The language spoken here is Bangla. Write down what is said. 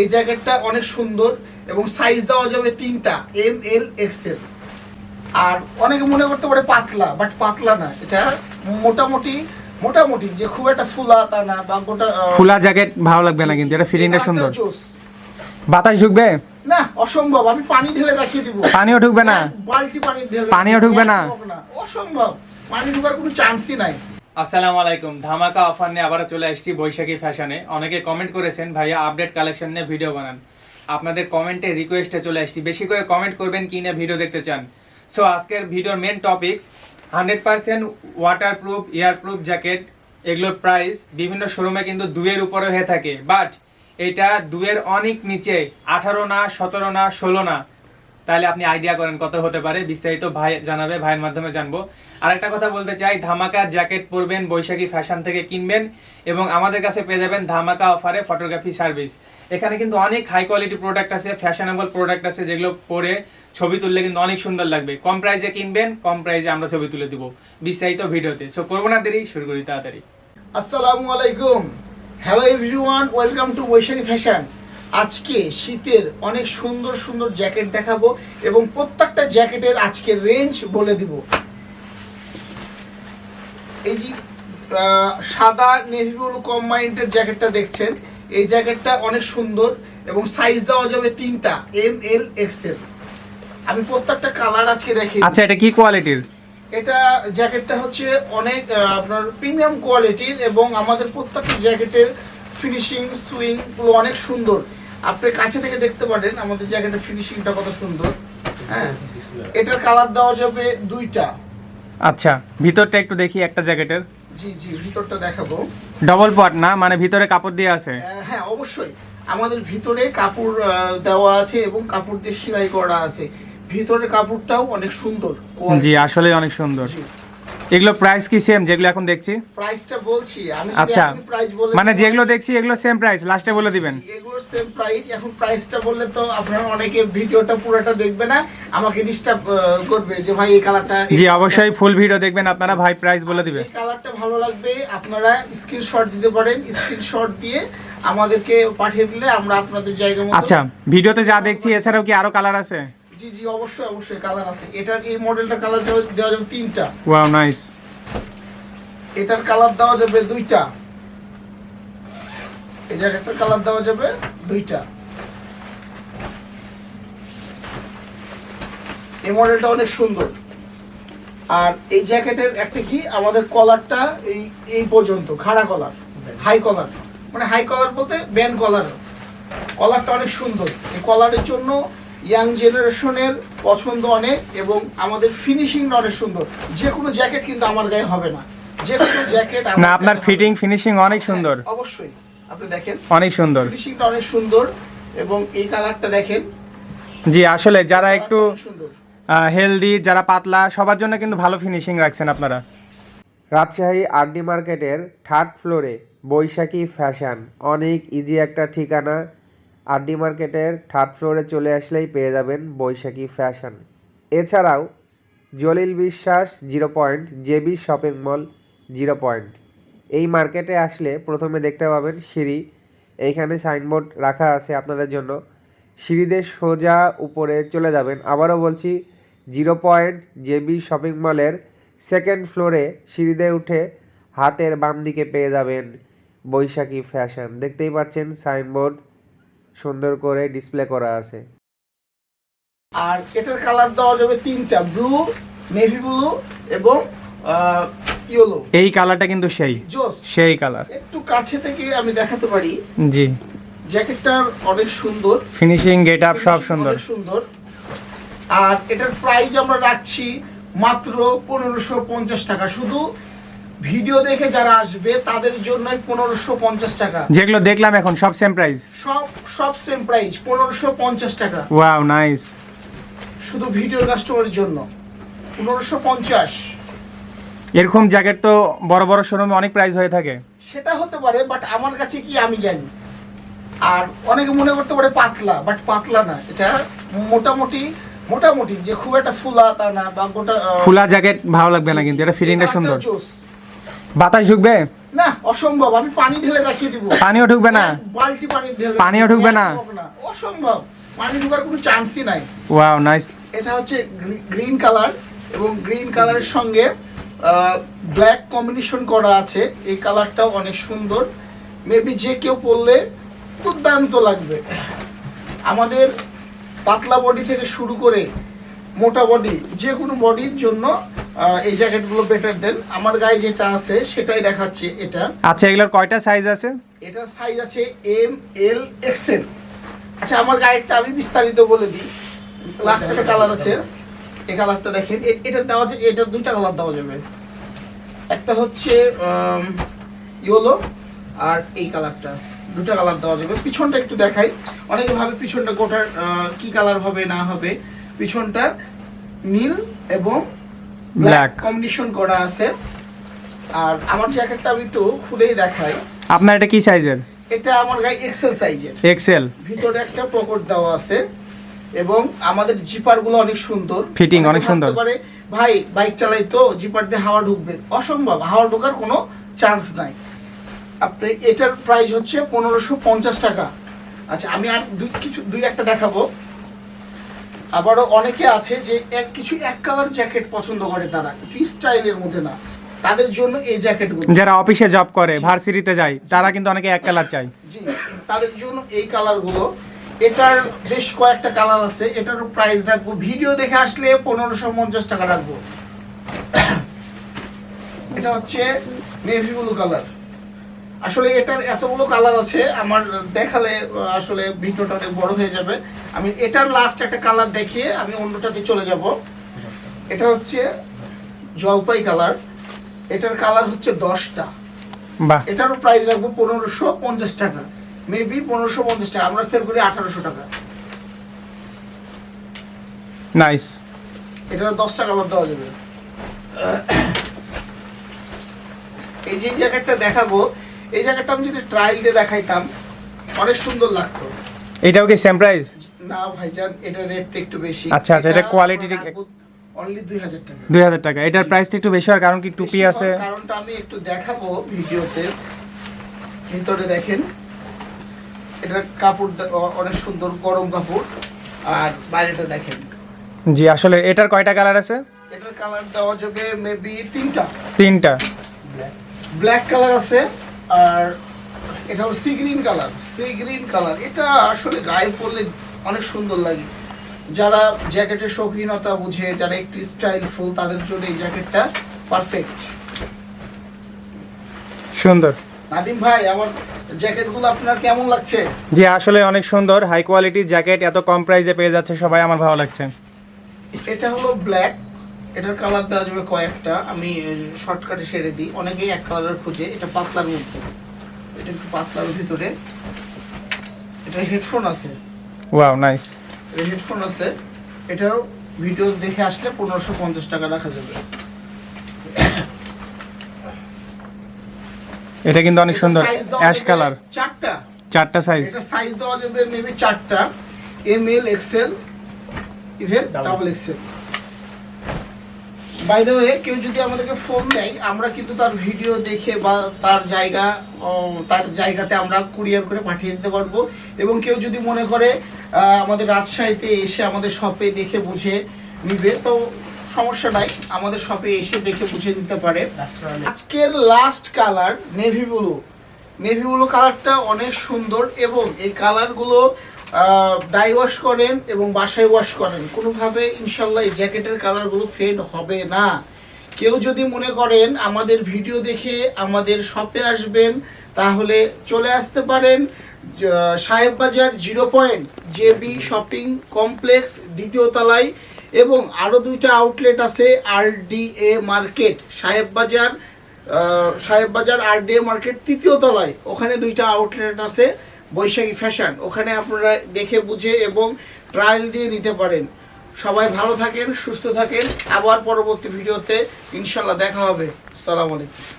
এই জ্যাকেটটা অনেক সুন্দর এবং সাইজ দেওয়া যাবে তিনটা এম এল এক্সেল আর অনেকে মনে করতে পারে পাতলা বাট পাতলা না এটা মোটামুটি মোটামুটি যে খুব একটা ফুলা তা না বা গোটা খোলা জ্যাকেট ভালো লাগবে না কিন্তু এটা ফিটিংটা সুন্দর। বাতাস ঢুকবে? না অসম্ভব আমি পানি ঢেলে দেখিয়ে দিব। পানিও ঢুকবে না? এক বালতি পানি ঢেলে পানিও ঢুকবে না? অসম্ভব পানি ঢুকার কোনো চান্সই নাই। আসসালামু আলাইকুম। ধামাকা অফার নিয়ে আবারও চলে আসছি বৈশাখী ফ্যাশনে অনেকে কমেন্ট করেছেন, ভাইয়া আপডেট কালেকশন নিয়ে ভিডিও বানান। আপনাদের কমেন্টে রিকোয়েস্টে চলে আসছি। বেশি করে কমেন্ট করবেন, কি নিয়ে ভিডিও দেখতে চান? সো আজকের ভিডিওর main topics hundred percent water proof air proof jacket এগুলোর প্রাইস বিভিন্ন শোরুমে কিন্তু দুয়ের উপরে হয়ে থাকে। বাট এটা দুয়ের অনেক নিচে, আঠারো না, সতেরো না, ষোলো না। তাহলে আপনি আইডিয়া করেন কত হতে পারে। বিস্তারিত ভাই জানাবে, ভাইয়ের মাধ্যমে জানব। আর একটা কথা বলতে চাই, ধামাকা জ্যাকেট পরবেন, বৈশাখী ফ্যাশন থেকে কিনবেন এবং আমাদের কাছে পেয়ে যাবেন ধামাকা অফারে ফটোগ্রাফি সার্ভিস এখানে কিন্তু অনেক হাই কোয়ালিটি প্রোডাক্ট আছে ফ্যাশনেবল প্রোডাক্ট আছে যেগুলো পরে ছবি তুললে কিন্তু অনেক সুন্দর লাগবে। কম প্রাইসে কিনবেন, কম প্রাইসে আমরা ছবি তুলে দিব বিস্তারিত ভিডিওতে। সো করব না দেরি, শুরু করি তাড়াতাড়ি। আসসালামু আলাইকুম। Hello everyone welcome to Baishakhi fashion আজকে শীতের অনেক সুন্দর সুন্দর জ্যাকেট দেখাবো এবং প্রত্যেকটা জ্যাকেটের আজকে রেঞ্জ বলে দিব। এই যে সাদা নেভি ব্লু কম্বাইন্ডের জ্যাকেটটা দেখছেন। এই জ্যাকেটটা অনেক সুন্দর এবং সাইজ দেওয়া যাবে তিনটা এম এল এক্সেল আমি প্রত্যেকটা কালার আজকে দেখি আচ্ছা এটা কি কোয়ালিটির এটা জ্যাকেটটা হচ্ছে অনেক আপনার প্রিমিয়াম কোয়ালিটির এবং আমাদের প্রত্যেকটা জ্যাকেটের ফিনিশিং সুইংগুলো অনেক সুন্দর। আপনি কাছে থেকে দেখতে পারেন আমাদের জ্যাকেটের ফিনিশিংটা কত সুন্দর। হ্যাঁ? এটার কালার দেওয়া যাবে দুইটা। আচ্ছা ভিতরটা একটু দেখি একটা জ্যাকেটের। জি জি ভিতরটা দেখাবো। ডবল পট না? মানে ভিতরে কাপড় দিয়ে আছে? হ্যাঁ অবশ্যই। আমাদের ভিতরে কাপড় দেওয়া আছে এবং কাপড় দিয়ে সেলাই করা আছে। ভিতরের কাপড়টাও অনেক সুন্দর। জি আসলে অনেক সুন্দর। এগুলো প্রাইস কি সেম যেগুলো এখন দেখছি? প্রাইসটা বলছি আমি আচ্ছা প্রাইস বলে মানে যেগুলো দেখছি এগুলো সেম প্রাইস লাস্টে বলে দিবেন। এগুলোর সেম প্রাইস এখন প্রাইসটা বললে তো আপনারা অনেকে ভিডিওটা পুরোটা দেখবে না আমাকে ডিস্টার্ব করবে যে ভাই এই কালারটা জি অবশ্যই ফুল ভিডিও দেখবেন আপনারা ভাই প্রাইস বলে দিবে। যে কালারটা ভালো লাগবে আপনারা স্ক্রিনশট দিতে পারেন স্ক্রিনশট দিয়ে আমাদেরকে পাঠিয়ে দিলে আমরা আপনাদের জায়গা মতো আচ্ছা ভিডিওতে যা দেখছি এছাড়াও কি আরও কালার আছে? জি জি অবশ্যই অবশ্যই কালার আছে। এটার এই মডেলটা কালার দেওয়া যাবে তিনটা। ওয়াও নাইস এটার কালার দেওয়া যাবে দুইটা। এই জ্যাকেটটার কালার দেওয়া যাবে দুইটা। এই মডেলটা অনেক সুন্দর। আর এই জ্যাকেটের একটা কি আমাদের কলারটা এই এই পর্যন্ত খাড়া কলার হাই কলার মানে হাই কলার বলতে ব্যান কলার কলারটা অনেক সুন্দর। এই কলারের জন্য ইয়াং জেনারেশনের পছন্দ অনেক এবং আমাদের ফিনিশিংটা অনেক সুন্দর। যে কোনো জ্যাকেট কিন্তু আমার গায়ে হবে না। যে কোনো জ্যাকেট না আপনার ফিটিং ফিনিশিং অনেক সুন্দর। অবশ্যই। আপনি দেখেন। অনেক সুন্দর। ফিনিশিংটা অনেক সুন্দর এবং এই কালারটা দেখেন। জি আসলে যারা একটু সুন্দর। হেলদি যারা পাতলা সবার জন্য কিন্তু ভালো ফিনিশিং রাখছেন আপনারা। রাজশাহী আরডি মার্কেটের থার্ড ফ্লোরে বৈশাখী ফ্যাশন অনেক ইজি একটা ঠিকানা। আরডি মার্কেটের থার্ড ফ্লোরে চলে আসলেই পেয়ে যাবেন বৈশাখী ফ্যাশন। এছাড়াও Jalil Biswas zero point, J B shopping mall zero point. এই মার্কেটে আসলে প্রথমে দেখতে পাবেন সিঁড়ি। এইখানে সাইনবোর্ড রাখা আছে আপনাদের জন্য। সিঁড়িদের সোজা উপরে চলে যাবেন। আবারও বলছি, zero point, J B shopping মলের সেকেন্ড ফ্লোরে সিঁড়িতে উঠে হাতের বাম দিকে পেয়ে যাবেন বৈশাখী ফ্যাশন। দেখতেই পাচ্ছেন সাইনবোর্ড সুন্দর করে ডিসপ্লে করা আছে। আর এটার কালার দেওয়া যাবে তিনটা ব্লু নেভি ব্লু এবং ইয়েলো এই কালারটা কিন্তু সেই। জোস সেই কালার একটু কাছে থেকে আমি দেখাতে পারি। জি। জ্যাকেটটার অনেক সুন্দর। ফিনিশিং গেট আপ সব সুন্দর। সুন্দর। আর এটার প্রাইস আমরা রাখছি মাত্র পনেরোশো পঞ্চাশ টাকা। শুধু ভিডিও দেখে যারা আসবে তাদের জন্যই পনেরোশো পঞ্চাশ টাকা। যেগুলো দেখলাম এখন সব সেম প্রাইস সব সব সেম প্রাইস পনেরোশো পঞ্চাশ টাকা। ওয়াও নাইস শুধু ভিডিওর কাস্টমারের জন্য। পনেরোশো পঞ্চাশ। এরকম জ্যাকেট তো বড় বড় শোরুমে অনেক প্রাইস হয়ে থাকে। সেটা হতে পারে বাট আমার কাছে কি আমি জানি। আর অনেকে মনে করতে পারে পাতলা বাট পাতলা না। এটা মোটামুটি মোটামুটি যে খুব একটা ফুলা তা না বা গোটা খোলা জ্যাকেট ভালো লাগবে না কিন্তু এটা ফিটিংটা সুন্দর। বাতাস ঢুকবে? না অসম্ভব আমি পানি ঢেলে দেখিয়ে দিব। পানিও ঢুকবে না? এক বালতি পানি ঢেলে পানিও ঢুকবে না? অসম্ভব পানি ঢুকার কোনো চান্সই নাই। ওয়াও নাইস এটা হচ্ছে গ্রিন কালার এবং গ্রিন কালারের সঙ্গে ব্ল্যাক কম্বিনেশন করা আছে। এই কালারটাও অনেক সুন্দর। মেবি যে কেউ পরলে দুর্দান্ত লাগবে। আমাদের পাতলা বডি থেকে শুরু করে মোটা বডি যে কোনো বডির জন্য এই জ্যাকেটগুলো বেটার দেন। আমার গায়ে যেটা আছে সেটাই দেখাচ্ছে এটা। আচ্ছা এগুলোর কয়টা সাইজ আছে? এটার সাইজ আছে এম এল এক্সেল আচ্ছা আমার গাইডটা আমি বিস্তারিত বলে দিই। লাস্ট একটা কালার আছে। এই কালারটা দেখেন। এটা দেওয়া আছে এটা দুইটা কালার দেওয়া যাবে। একটা হচ্ছে ইয়েলো আর এই কালারটা দুটো কালার দেওয়া যাবে। পিছনটা একটু দেখাই। অনেকে ভাবে পিছনটা গোটার কি কালার হবে না হবে। পিছনটা নীল এবং ব্ল্যাক. কম্বিনেশন করা আছে। আর আমার জ্যাকেটটা আমি একটু খুলেই দেখাই। আপনার এটা কি সাইজের এটা আমার গায়ে এক্সেল সাইজের এক্সেল ভিতরে একটা পকেট দেওয়া আছে এবং আমাদের জিপারগুলো অনেক সুন্দর। Fitting অনেকে সুন্দর। ভাই বাইক চালাই তো জিপার দিয়ে হাওয়া ঢুকবে। অসম্ভব হাওয়া ঢোকার কোনো চান্স নাই। আপনি এটার প্রাইস হচ্ছে পনেরোশো পঞ্চাশ টাকা। আচ্ছা আমি আর দুই কিছু দুই একটা দেখাবো। আবারও অনেকে আছে যে এক কিছু এক কালার জ্যাকেট পছন্দ করে তারা কিছু স্টাইলের মধ্যে না। তাদের জন্য এই জ্যাকেটগুলো যারা অফিসে জব করে ভার্সিটিতে যায় তারা কিন্তু অনেকে এক কালার চাই জি তাদের জন্য এই কালারগুলো এটার বেশ কয়েকটা কালার আছে। এটার প্রাইস রাখব। ভিডিও দেখে আসলে পনেরোশো পঞ্চাশ টাকা রাখব। এটা হচ্ছে নেভি ব্লু কালার আসলে এটার এতগুলো কালার আছে আমার দেখালে আসলে ভিডিওটা অনেক বড় হয়ে যাবে। আমি এটার লাস্ট একটা কালার দেখিয়ে আমি অন্যটাতে চলে যাব। এটা হচ্ছে জলপাই কালার এটার কালার হচ্ছে দশটা। এটারও প্রাইস রাখব পনেরোশো পঞ্চাশ টাকা। মেবি পনেরোশো পঞ্চাশ টাকা। আমরা সেল করি আঠারোশো টাকা। নাইস এটার দশটা কালার দেওয়া যাবে। এই যে জ্যাকেটটা দেখাবো এই জ্যাকেটটা আমি যদি ট্রায়াল দিয়ে দেখাইতাম অনেক সুন্দর লাগতো। এটাও কি সেম প্রাইস না ভাইজান এটা রেটটা একটু বেশি। আচ্ছা, আচ্ছা, এটা ঠিক- অনলি দুই হাজার টাকা। দুই হাজার টাকা। এটার প্রাইসটা একটু বেশি হয় কারণ কি টুপি আছে? কারণটা আমি একটু দেখাবো ভিডিওতে। ভিতরে দেখেন এটা কাপড় অনেক সুন্দর গরম কাপড়। আর বাইরেটা দেখেন। জি আসলে এটার কয়টা কালার আছে? এটার কালার দেওয়া যাবে মেবি তিনটা। তিনটা। ব্ল্যাক কালার আছে। আর এটা হলো sea green colour sea green colour এটা আসলে গায়ে পরলে অনেক সুন্দর লাগে। যারা জ্যাকেটের শৌখিনতা বুঝে যারা একটু স্টাইলফুল তাদের জন্য এই জ্যাকেটটা পারফেক্ট সুন্দর। নাদিম ভাই আমার জ্যাকেটগুলো আপনার কেমন লাগছে? জি আসলে অনেক সুন্দর। হাই কোয়ালিটির জ্যাকেট এত কম প্রাইসে পেয়ে যাচ্ছে সবাই আমার ভালো লাগছে। এটা হলো ব্ল্যাক এটার কালার দেওয়া যাবে কয়েকটা। আমি শর্টকাটে সেরে দিই। অনেকেই এক কালারের খুঁজে। এটা পাতলার মধ্যে। এটা একটু পাতলার ভিতরে। এটা হেডফোন আছে। ওয়াও নাইস এটা হেডফোন আছে। এটারও ভিডিও দেখে আসলে পনেরোশো পঞ্চাশ টাকা রাখা যাবে। এটা কিন্তু অনেক সুন্দর। অ্যাশ কালার চারটা। চারটা সাইজ এটা সাইজ দেওয়া যাবে মেবি চারটা। M L XL even double XL by the way কেউ যদি আমাদেরকে ফোন দেয় আমরা কিন্তু তার ভিডিও দেখে বা তার জায়গা তার জায়গাতে আমরা কুরিয়ার করে পাঠিয়ে দিতে পারব। এবং কেউ যদি মনে করে আমাদের রাজশাহীতে এসে আমাদের শপে দেখে বুঝে নিবে তো সমস্যা নাই। আমাদের শপে এসে দেখে বুঝে নিতে পারে। আজকের last colour navy blue navy blue কালারটা অনেক সুন্দর এবং এই কালারগুলো ডাই ওয়াশ করেন এবং বাসায় ওয়াশ করেন। কোনোভাবে ইনশাল্লাহ এই জ্যাকেটের কালারগুলো ফেড হবে না। কেউ যদি মনে করেন আমাদের ভিডিও দেখে আমাদের শপে আসবেন তাহলে চলে আসতে পারেন জ- Sahebbazar zero point JB shopping complex দ্বিতীয় তলায় এবং আরও দুইটা আউটলেট আছে আর D a market Sahebbazar ah, Sahebbazar R D a market তৃতীয় তলায়। ওখানে দুইটা আউটলেট আছে। বৈশাখী ফ্যাশন ওখানে আপনারা দেখে বুঝে এবং ট্রায়াল দিয়ে নিতে পারেন। সবাই ভালো থাকেন, সুস্থ থাকেন। আবার পরবর্তী ভিডিওতে ইনশাল্লাহ দেখা হবে। সালাম আলাইকুম।